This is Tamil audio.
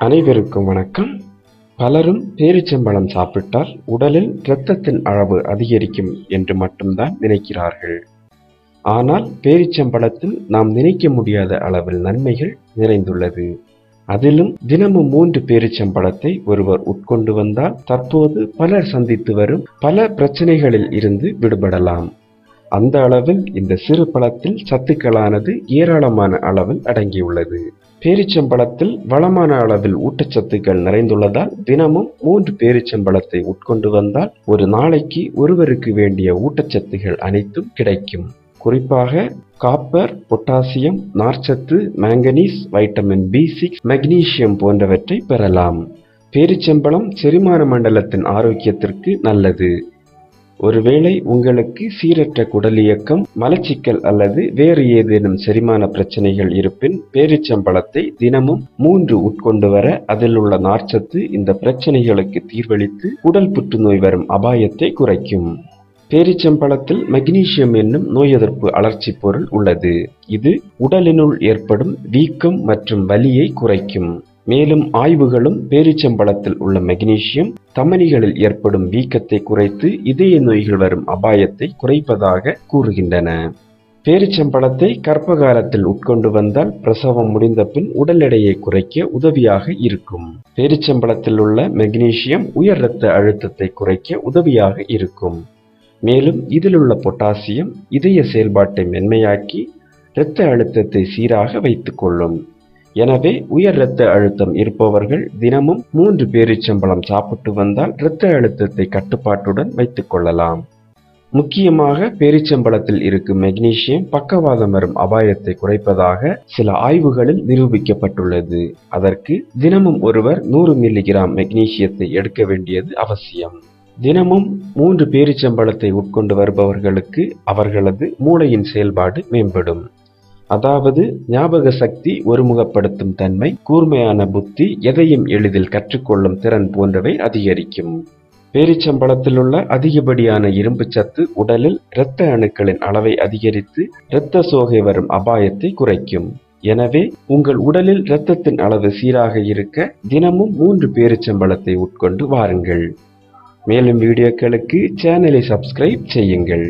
அனைவருக்கும் வணக்கம். பலரும் பேரிச்சம்பழம் சாப்பிட்டால் உடலில் இரத்தத்தின் அளவு அதிகரிக்கும் என்று மட்டும்தான் நினைக்கிறார்கள். ஆனால் பேரிச்சம்பழத்தில் நாம் நினைக்க முடியாத அளவில் நன்மைகள் நிறைந்துள்ளது. அதிலும் தினமும் மூன்று பேரிச்சம்பழத்தை ஒருவர் உட்கொண்டு வந்தால் தற்போது பலர் சந்தித்து வரும் பல பிரச்சனைகளில் இருந்து விடுபடலாம். அந்த அளவில் இந்த சிறு பழத்தில் சத்துக்களானது ஏராளமான அளவில் அடங்கியுள்ளது. பேரிச்சம்பழத்தில் வளமான அளவில் ஊட்டச்சத்துக்கள் நிறைந்துள்ளதால் தினமும் மூன்று பேரிச்சம்பழத்தை உட்கொண்டு வந்தால் ஒரு நாளைக்கு ஒருவருக்கு வேண்டிய ஊட்டச்சத்துகள் அனைத்தும் கிடைக்கும். குறிப்பாக காப்பர் பொட்டாசியம் நார்ச்சத்து manganese vitamin B six magnesium போன்றவற்றை பெறலாம். பேரிச்சம்பழம் செரிமான மண்டலத்தின் ஆரோக்கியத்திற்கு நல்லது. ஒருவேளை உங்களுக்கு சீரற்ற குடலியக்கம் மலச்சிக்கல் அல்லது வேறு ஏதேனும் செரிமான பிரச்சனைகள் இருப்பின் பேரிச்சம்பழத்தை தினமும் மூன்று உட்கொண்டு வர அதில் உள்ள நார்ச்சத்து இந்த பிரச்சனைகளுக்கு தீர்வளித்து உடல் புற்றுநோய் வரும் அபாயத்தை குறைக்கும். பேரிச்சம்பழத்தில் மெக்னீசியம் என்னும் நோய் எதிர்ப்பு அலர்ச்சி பொருள் உள்ளது. இது உடலினுள் ஏற்படும் வீக்கம் மற்றும் வலியை குறைக்கும். மேலும் ஆய்வுகளும் பேரிச்சம்பழத்தில் உள்ள மெக்னீசியம் தமனிகளில் ஏற்படும் வீக்கத்தை குறைத்து இதய நோய்கள் வரும் அபாயத்தை குறைப்பதாக கூறுகின்றன. பேரிச்சம்பழத்தை கர்ப்ப காலத்தில் உட்கொண்டு வந்தால் பிரசவம் முடிந்த பின் உடல் எடையை குறைக்க உதவியாக இருக்கும். பேரிச்சம்பழத்தில் உள்ள மெக்னீசியம் உயர் இரத்த அழுத்தத்தை குறைக்க உதவியாக இருக்கும். மேலும் இதிலுள்ள பொட்டாசியம் இதய செயல்பாட்டை மென்மையாக்கி இரத்த அழுத்தத்தை சீராக வைத்துக் கொள்ளும். எனவே உயர் இரத்த அழுத்தம் இருப்பவர்கள் தினமும் மூன்று பேரிச்சம்பழம் சாப்பிட்டு வந்தால் இரத்த அழுத்தத்தை கட்டுப்பாட்டுடன் வைத்துக் கொள்ளலாம். முக்கியமாக பேரிச்சம்பழத்தில் இருக்கும் மெக்னீசியம் பக்கவாதம் வரும் அபாயத்தை குறைப்பதாக சில ஆய்வுகளில் நிரூபிக்கப்பட்டுள்ளது. அதற்கு தினமும் ஒருவர் நூறு மில்லிகிராம் மெக்னீசியத்தை எடுக்க வேண்டியது அவசியம். தினமும் மூன்று பேரிச்சம்பழத்தை உட்கொண்டு வருபவர்களுக்கு அவர்களது மூளையின் செயல்பாடு மேம்படும். அதாவது ஞாபக சக்தி ஒருமுகப்படுத்தும் தன்மை கூர்மையான புத்தி எதையும் எளிதில் கற்றுக்கொள்ளும் திறன் போன்றவை அதிகரிக்கும். பேரிச்சம்பழத்தில் உள்ள அதிகப்படியான இரும்பு சத்து உடலில் இரத்த அணுக்களின் அளவை அதிகரித்து இரத்த சோகை வரும் அபாயத்தை குறைக்கும். எனவே உங்கள் உடலில் இரத்தத்தின் அளவு சீராக இருக்க தினமும் மூன்று பேரிச்சம்பழத்தை உட்கொண்டு வாருங்கள். மேலும் வீடியோக்களுக்கு சேனலை சப்ஸ்கிரைப் செய்யுங்கள்.